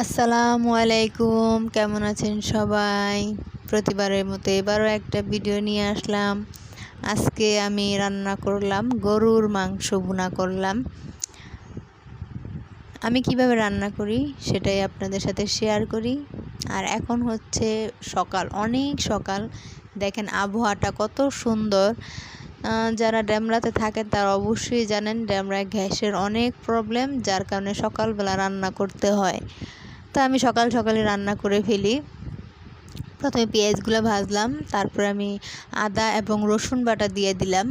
আসসালামু আলাইকুম, কেমন আছেন সবাই? প্রতিবারের মতো এবারও একটা ভিডিও নিয়ে আসলাম। আজকে আমি রান্না করলাম, গরুর মাংস ভুনা করলাম। আমি কীভাবে রান্না করি সেটাই আপনাদের সাথে শেয়ার করি। আর এখন হচ্ছে সকাল, অনেক সকাল। দেখেন আবহাওয়াটা কত সুন্দর। যারা ড্যামরাতে থাকেন তারা অবশ্যই জানেন, ড্যামরায় গ্যাসের অনেক প্রবলেম যার কারণে সকালবেলা রান্না করতে হয়। তো আমি সকাল সকালে রান্না করে ফেলি। প্রথমে পেঁয়াজগুলো ভাজলাম, তারপর আমি আদা এবং রসুন বাটা দিয়ে দিলাম।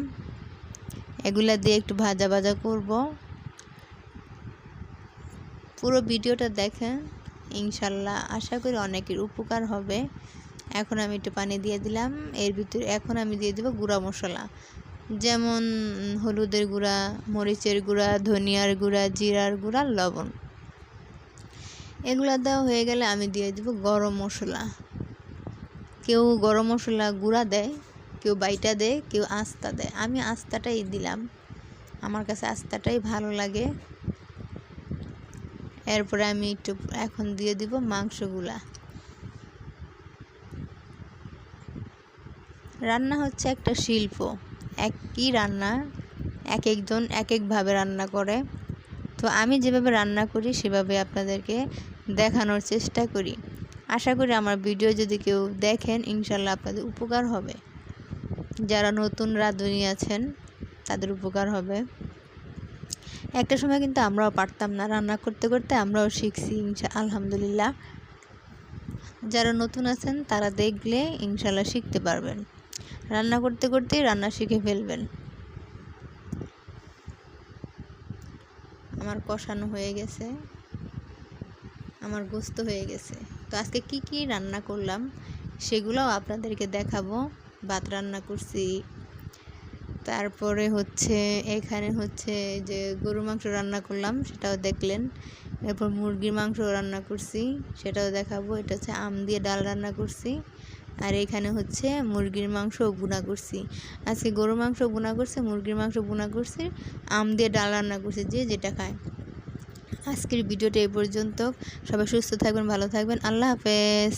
এগুলা দিয়ে একটু ভাজা ভাজা করব। পুরো ভিডিওটা দেখেন, ইনশাল্লাহ আশা করি অনেকের উপকার হবে। এখন আমি একটু পানি দিয়ে দিলাম, এর ভিতরে এখন আমি দিয়ে দেবো গুঁড়া মশলা। যেমন হলুদের গুঁড়া, মরিচের গুঁড়া, ধনিয়ার গুঁড়া, জিরার গুঁড়া, লবণ। এগুলো দেওয়া হয়ে গেলে আমি দিয়ে দিব গরম মশলা। কেউ গরম মশলা গুঁড়া দেয়, কেউ বাইটা দেয়, কেউ আস্তা দেয়। আমি আস্তাটাই দিলাম। আমার কাছে আস্তাটাই ভালো লাগে। এরপরে আমি একটু এখন দিয়ে দিব মাংসগুলা। রান্না হচ্ছে একটা শিল্প। একই রান্না, এক একজন এক একভাবে রান্না করে। তো আমি যেভাবে রান্না করি সেভাবে আপনাদেরকে দেখানোর চেষ্টা করি। আশা করি আমার ভিডিও যদি কেউ দেখেন, ইনশাল্লাহ আপনাদের উপকার হবে। যারা নতুন রাঁধুনি আছেন, তাদের উপকার হবে। একটা সময় কিন্তু আমরাও পারতাম না রান্না করতে করতে, আমরাও শিখছি, ইনশা, আলহামদুলিল্লাহ। যারা নতুন আছেন, তারা দেখলে ইনশাল্লাহ শিখতে পারবেন। রান্না করতে করতেই রান্না শিখে ফেলবেন। আমার কষানো হয়ে গেছে। আমার গোস্ত হয়ে গেছে। তো আজকে কি কি রান্না করলাম সেগুলোও আপনাদেরকে দেখাবো। ভাত রান্না করছি। তারপরে হচ্ছে, এখানে হচ্ছে যে গরু মাংস রান্না করলাম, সেটাও দেখলেন। এরপর মুরগির মাংস রান্না করছি, সেটাও দেখাবো। এটা হচ্ছে আম দিয়ে ডাল রান্না করছি। আর এখানে হচ্ছে মুরগির মাংস বুনা করছি। আজকে গরু মাংস বুনা করছে, মুরগির মাংস বুনা করছি, আম দিয়ে ডাল রান্না করছি, যে যেটা খায়। আজকের ভিডিওটা এই পর্যন্ত। সবাই সুস্থ থাকবেন ভালো থাকবেন। আল্লাহ হাফেজ।